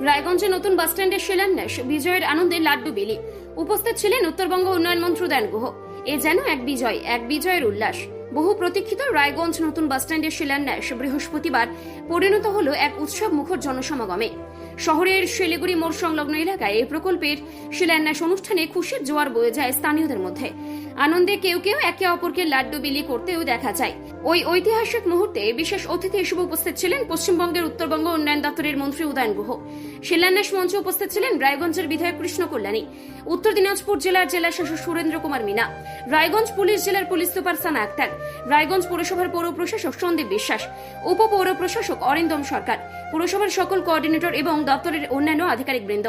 রায়গঞ্জে নতুন বাসস্ট্যান্ডের শিলান্যাস, বিজয়ের আনন্দে লাড্ডু বিলি। উপস্থিত ছিলেন উত্তরবঙ্গ উন্নয়ন মন্ত্রী উদয়ন গুহ। এ যেন এক বিজয়, এক বিজয়ের উল্লাস। বহু প্রতীক্ষিত রায়গঞ্জ নতুন বাসস্ট্যান্ডের শিলান্যাস বৃহস্পতিবার পরিণত হল এক উৎসব মুখর জনসমাগমে। শহরের শিলিগুড়ি মোড় সংলগ্ন এলাকায় এই প্রকল্পের শিলান্যাস অনুষ্ঠানে খুশির জোয়ার বয়ে যায় স্থানীয়দের মধ্যে। আনন্দে কেউ কেউ একে অপরকে লাড্ডু বিলি করতেও দেখা যায়। ওই ঐতিহাসিক মুহূর্তে বিশেষ অতিথি হিসেবে উপস্থিত ছিলেন পশ্চিমবঙ্গের উত্তরবঙ্গ উন্নয়ন দপ্তরের মন্ত্রী উদয়ন গুহ। শিলান্যাস মঞ্চে উপস্থিত ছিলেন রায়গঞ্জের বিধায়ক কৃষ্ণ কল্যাণী, উত্তর দিনাজপুর জেলার জেলা শাসক সুরেন্দ্র কুমার মিনা, রায়গঞ্জ পুলিশ জেলার পুলিশ সুপার সানা আক্তার, রায়গঞ্জ পৌরসভার পৌর প্রশাসক সন্দীপ বিশ্বাস, উপ পৌর প্রশাসক অরিন্দম সরকার, পুরসভার সকল কোঅর্ডিনেটর এবং দপ্তরের অন্যান্য আধিকারিক বৃন্দ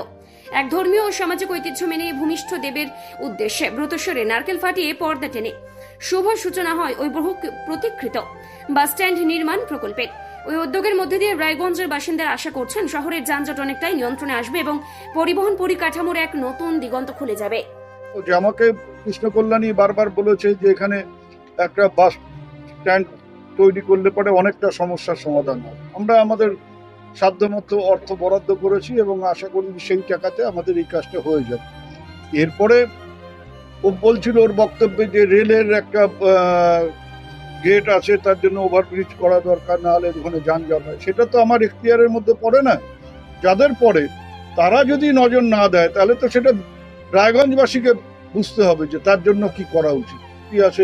এক ধর্মীয় ও সামাজিক ঐতিহ্য মেনে ভূমিষ্ঠ দেবের উদ্দেশ্যে ব্রতস্বরে নারকেল ফাটিয়ে পর্দা টেনে। শুভ সূচনা হয় ওই বহু প্রতীক্ষিত বাসস্ট্যান্ড নির্মাণ প্রকল্পের ওই উদ্যোগের মধ্যে দিয়ে রায়গঞ্জের বাসিন্দারা আশা করছেন শহরের যানজট অনেকটাই নিয়ন্ত্রণে আসবে এবং পরিবহন পরিকাঠামোর এক নতুন দিগন্ত খুলে যাবে। যে আমাকে কৃষ্ণ কল্যাণী বারবার বলেছে যে এখানে একটা বাস স্ট্যান্ড তৈরি করলে পরে অনেকটা সমস্যার সমাধান হয় আমরা আমাদের সাধ্যমতো অর্থ বরাদ্দ করেছি এবং আশা করি সেই টাকাতে আমাদের এই কাজটা হয়ে যাবে। এরপরে ও বলছিল ওর বক্তব্যে যে রেলের একটা গেট আছে তার জন্য ওভারব্রিজ করা দরকার না হলে ওখানে যানজট হয়। সেটা তো আমার এখতিয়ারের মধ্যে পড়ে না। যাদের পড়ে তারা যদি নজর না দেয় তাহলে তো সেটা রায়গঞ্জবাসীকে বুঝতে হবে যে তার জন্য কি করা উচিত কি আছে।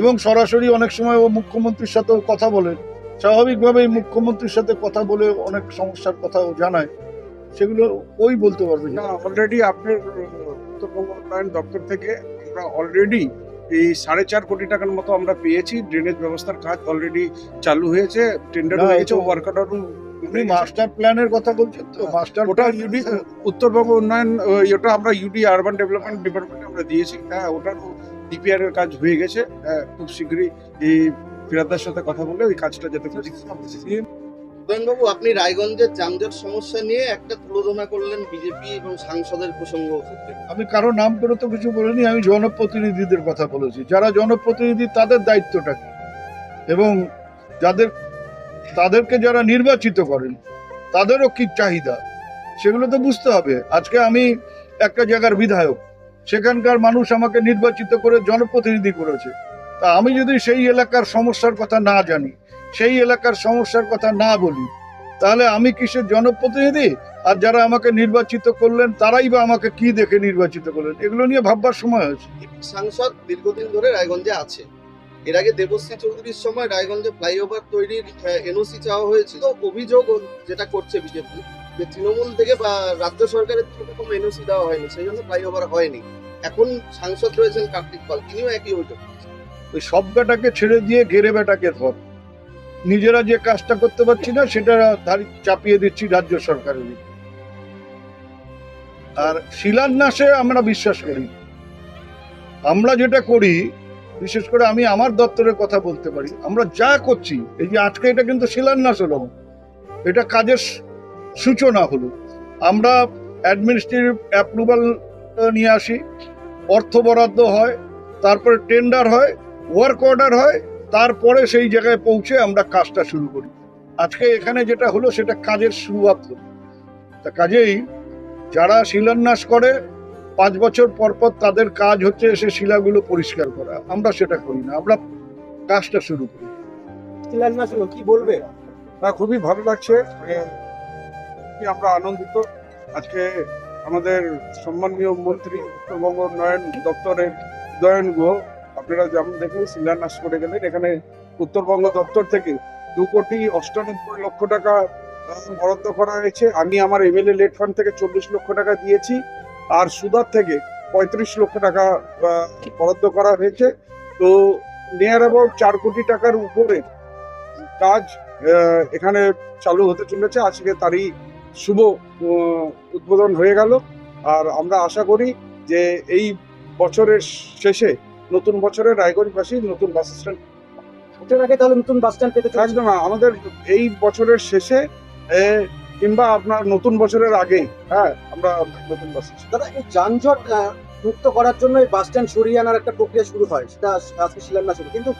এবং সরাসরি অনেক সময় ও মুখ্যমন্ত্রীর সাথেও কথা বলেন। স্বাভাবিকভাবেই মুখ্যমন্ত্রীর সাথে কথা বলে অনেক সমস্যার কথা ও জানায়। সেগুলো ওই বলতে পারবে না অলরেডি আপনার উত্তরবঙ্গ উন্নয়ন দপ্তর থেকে আমরা অলরেডি এই সাড়ে চার কোটি টাকার মতো আমরা পেয়েছি। ড্রেনেজ ব্যবস্থার কাজ অলরেডি চালু হয়েছে টেন্ডার হয়েছে হয়ে ওয়ার্ক অর্ডারও আপনি মাস্টার প্ল্যানের কথা বলছেন তো? মাস্টার ওটা ইউডি উত্তরবঙ্গ উন্নয়ন ওটা আমরা ইউডি আরবান ডেভেলপমেন্ট ডিপার্টমেন্টে আমরা দিয়েছি। হ্যাঁ ওটার ডিপিআর এর কাজ হয়ে গেছে। হ্যাঁ, খুব শীঘ্রই এই ফিরাদার সাথে কথা বলে ওই কাজটা যাতে উদয়নবাবু আপনি রায়গঞ্জের যানজট সমস্যা নিয়ে একটা তুলনা করলেন বিজেপি এবং সাংসদের প্রসঙ্গ আমি কারও নাম করে তো কিছু বলিনি আমি জনপ্রতিনিধিদের কথা বলেছি। যারা জনপ্রতিনিধি তাদের দায়িত্বটা কি? এবং যাদের তাদেরকে যারা নির্বাচিত করেন তাদেরও কি চাহিদা? সেগুলো তো বুঝতে হবে। আজকে আমি একটা জায়গার বিধায়ক সেখানকার মানুষ আমাকে নির্বাচিত করে জনপ্রতিনিধি করেছে। তা আমি যদি সেই এলাকার সমস্যার কথা না জানি, সেই এলাকার সমস্যার কথা না বলি, তাহলে আমি কিসের জনপ্রতিনিধি? আর যারা আমাকে নির্বাচিত করলেন, তারাই বা আমাকে কি দেখে নির্বাচিত করলেন? এগুলো নিয়ে ভাববার সময় হয়েছে। সাংসদ দীর্ঘদিন ধরে রায়গঞ্জে আছে। এর আগে দেবশ্রী চৌধুরীর সময় রায়গঞ্জে ফ্লাইওভার তৈরির এনওসি চাওয়া হয়েছিল। অভিযোগ যেটা করছে বিজেপি, যে তৃণমূল থেকে বা রাজ্য সরকারের থেকে কোনো এনওসি দেওয়া হয়নি, সেই জন্য ফ্লাইওভার হয়নি। এখন সাংসদ রয়েছেন কার্তিক পাল, তিনিও একই অভিযোগ। ওই সব বেটাকে ছেড়ে দিয়ে গেরে বেটাকে ধর। নিজেরা যে কাজটা করতে পারছি না, সেটা চাপিয়ে দিচ্ছি রাজ্য সরকারের আর শিলান্যাসে আমরা বিশ্বাস করি। আমরা যেটা করি, বিশেষ করে আমি আমার দপ্তরের কথা বলতে পারি, আমরা যা করছি, এই যে আজকে এটা কিন্তু শিলান্যাস হলো, এটা কাজের সূচনা হলো। আমরা অ্যাডমিনিস্ট্রেটিভ অ্যাপ্রুভাল নিয়ে আসি, অর্থ বরাদ্দ হয়, তারপরে টেন্ডার হয় ওয়ার্ক অর্ডার হয় তারপরে সেই জায়গায় পৌঁছে আমরা কাজটা শুরু করি। আজকে এখানে যেটা হলো সেটা কাজের শুরুয়াত হলো। তা কাজেই যারা শিলান্যাস করে পাঁচ বছর পর পর তাদের কাজ হচ্ছে সে শিলাগুলো পরিষ্কার করা। আমরা সেটা করি না আমরা কাজটা শুরু করি। শিলান্যাস হলো কি বলবে? না খুবই ভালো লাগছে এ, আমরা আনন্দিত। আজকে আমাদের সম্মানীয় মন্ত্রী উত্তরবঙ্গ উন্নয়ন দপ্তরের উদয়ন গুহ আপনারা যেমন দেখলেন শিলান্যাস করে গেলেন। এখানে উত্তরবঙ্গ দপ্তর থেকে দু কোটি অষ্টানব্বই লক্ষ টাকা বরাদ্দ করা হয়েছে। আমি আমার এমএলএ লেট ফান্ড থেকে চল্লিশ লক্ষ টাকা দিয়েছি। আর সুদার থেকে পঁয়ত্রিশ লক্ষ টাকা বরাদ্দ করা হয়েছে। তো নিয়ার অ্যাবাউট চার কোটি টাকার উপরে কাজ এখানে চালু হতে চলেছে। আজকে তারই শুভ উদ্বোধন হয়ে গেল। আর আমরা আশা করি যে এই বছরের শেষে নতুন বছরে রায়গঞ্জবাসী নতুন বাস স্ট্যান্ড আগে তাহলে নতুন বাস স্ট্যান্ড পেতে চলেছে? একদম আমাদের এই বছরের শেষে এ, কিংবা আপনার নতুন বছরের আগেই হ্যাঁ আমরা নতুন বাস স্ট্যান্ড দাদা এই যানজট আহ, মুক্ত করার জন্য এই বাস স্ট্যান্ড সরিয়ে আনার একটা প্রক্রিয়া শুরু হয় সেটা আজকে শিলান্যাস হলো। কিন্তু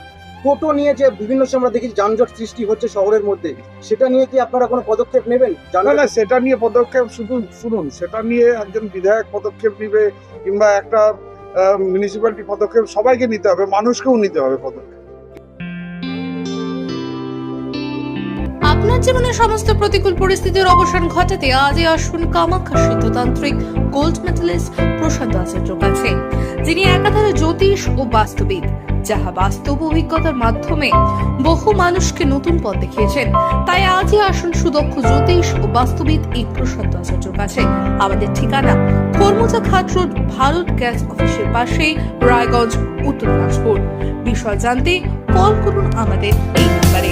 টোটো নিয়ে যে বিভিন্ন সময় আমরা দেখি যানজট সৃষ্টি হচ্ছে শহরের মধ্যে সেটা নিয়ে কি আপনারা কোনো পদক্ষেপ নেবেন? না জানা না সেটা নিয়ে পদক্ষেপ শুধু শুনুন সেটা নিয়ে একজন বিধায়ক পদক্ষেপ নিবে কিংবা একটা মিউনিসিপ্যালিটি পদক্ষেপ সবাইকে নিতে হবে, মানুষকেও নিতে হবে পদক্ষেপ। আপনার জীবনের সমস্ত প্রতিকূল পরিস্থিতির অবসান ঘটাতে আজই আসুন কামাখ্যা সিদ্ধতান্ত্রিক গোল্ড মেডেলিস্ট প্রশান্ত কাছে যিনি একাধারে জ্যোতিষ ও বাস্তুবিদ, যাহা বাস্তব অভিজ্ঞতার মাধ্যমে বহু মানুষকে নতুন পথ দেখিয়েছেন। তাই আজই আসুন সুদক্ষ জ্যোতিষ ও বাস্তুবিদ এই প্রশান্ত আচার্যর কাছে আমাদের ঠিকানা কর্মজা খাট রোড ভারত গ্যাস অফিসের পাশে রায়গঞ্জ, উত্তর দিনাজপুর। বিষয় জানতে কল করুন আমাদের এই নাম্বারে